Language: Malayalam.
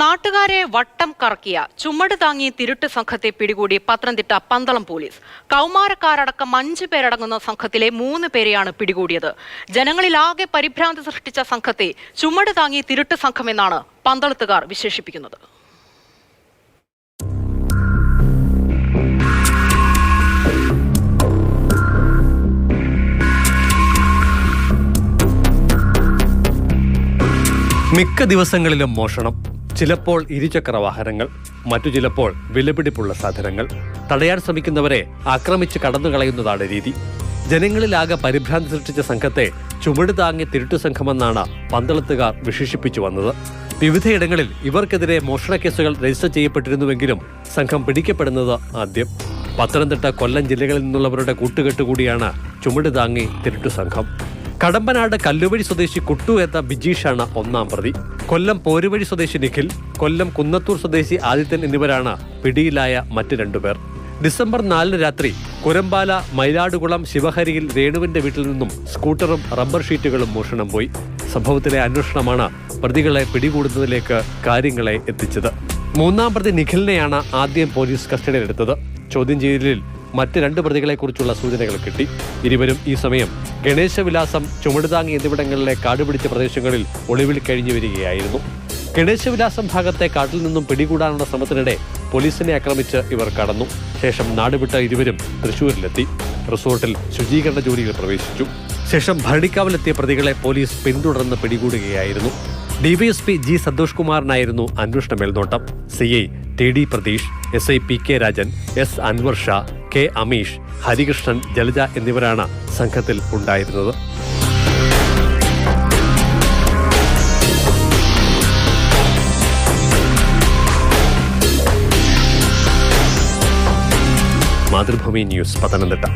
നാട്ടുകാരെ വട്ടം കറക്കിയ ചുമട് താങ്ങി തിരുട്ട് സംഘത്തെ പിടികൂടി പത്തനംതിട്ട പന്തളം പോലീസ്. കൗമാരക്കാരടക്കം അഞ്ച് പേരടങ്ങുന്ന സംഘത്തിലെ മൂന്ന് പേരെയാണ് പിടികൂടിയത്. ജനങ്ങളിലാകെ പരിഭ്രാന്തി സൃഷ്ടിച്ച സംഘത്തെ ചുമട് താങ്ങി തിരുട്ട് സംഘമെന്നാണ് പന്തളത്തുകാർ വിശേഷിപ്പിക്കുന്നത്. മിക്ക ദിവസങ്ങളിലും മോഷണം. ചിലപ്പോൾ ഇരുചക്ര വാഹനങ്ങൾ മറ്റു ചിലപ്പോൾ വിലപിടിപ്പുള്ള സാധനങ്ങൾ. തടയാൻ ശ്രമിക്കുന്നവരെ ആക്രമിച്ച് കടന്നു കളയുന്നതാണ് രീതി. ജനങ്ങളിലാകെ പരിഭ്രാന്തി സൃഷ്ടിച്ച സംഘത്തെ ചുമട് താങ്ങി തിരുട്ടു സംഘമെന്നാണ് പന്തളത്തുകാർ വിശേഷിപ്പിച്ചു വന്നത്. വിവിധയിടങ്ങളിൽ ഇവർക്കെതിരെ മോഷണ കേസുകൾ രജിസ്റ്റർ ചെയ്യപ്പെട്ടിരുന്നുവെങ്കിലും സംഘം പിടിക്കപ്പെടുന്നത് ആദ്യം. പത്തനംതിട്ട കൊല്ലം ജില്ലകളിൽ നിന്നുള്ളവരുടെ കൂട്ടുകെട്ടുകൂടിയാണ് ചുമട് താങ്ങി തിരുട്ടു സംഘം. കടമ്പനാട് കല്ലുവഴി സ്വദേശി കുട്ടു എന്ന ബിജീഷാണ് ഒന്നാം പ്രതി. കൊല്ലം പോരുവഴി സ്വദേശി നിഖിൽ കൊല്ലം കുന്നത്തൂർ സ്വദേശി ആദിത്യൻ എന്നിവരാണ് പിടിയിലായ മറ്റ് രണ്ടുപേർ ഡിസംബർ നാലിന് രാത്രി കുരമ്പാല മയിലാടുകുളം ശിവഹരിയിൽ രേണുവിന്റെ വീട്ടിൽ നിന്നും സ്കൂട്ടറും റബ്ബർ ഷീറ്റുകളും മോഷണം പോയി. സംഭവത്തിലെ അന്വേഷണമാണ് പ്രതികളെ പിടികൂടുന്നതിലേക്ക് കാര്യങ്ങളെ എത്തിച്ചത്. മൂന്നാം പ്രതി നിഖിലിനെയാണ് ആദ്യം പോലീസ് കസ്റ്റഡിയിലെടുത്തത്. ചോദ്യം ചെയ്യലിൽ മറ്റ് രണ്ട് പ്രതികളെക്കുറിച്ചുള്ള സൂചനകൾ കിട്ടി. ഇരുവരും ഈ സമയം ഗണേശവിലാസം ചുമടുതാങ്ങി എന്നിവിടങ്ങളിലെ കാടുപിടിച്ച പ്രദേശങ്ങളിൽ ഒളിവിൽ കഴിഞ്ഞു വരികയായിരുന്നു. ഗണേശവിലാസം ഭാഗത്തെ കാട്ടിൽ നിന്നും പിടികൂടാനുള്ള ശ്രമത്തിനിടെ പോലീസിനെ ആക്രമിച്ച് ഇവർ കടന്നു. ശേഷം നാടുവിട്ട ഇരുവരും തൃശൂരിലെത്തി. റിസോർട്ടിൽ ശുചീകരണ ജോലിയിൽ പ്രവേശിച്ചു. ശേഷം ഭരണിക്കാവിലെത്തിയ പ്രതികളെ പോലീസ് പിന്തുടർന്ന് പിടികൂടുകയായിരുന്നു. ഡിവൈഎസ്പി ജി സന്തോഷ് കുമാറിനായിരുന്നു അന്വേഷണ മേൽനോട്ടം. C I T D Pratheesh S I P K Rajan S Anwar Shah K Ameesh Harikrishnan Jalaja എന്നിവരാണ് സംഘത്തിൽ ഉണ്ടായിരുന്നത്. മാതൃഭൂമി ന്യൂസ് പത്തനംതിട്ട.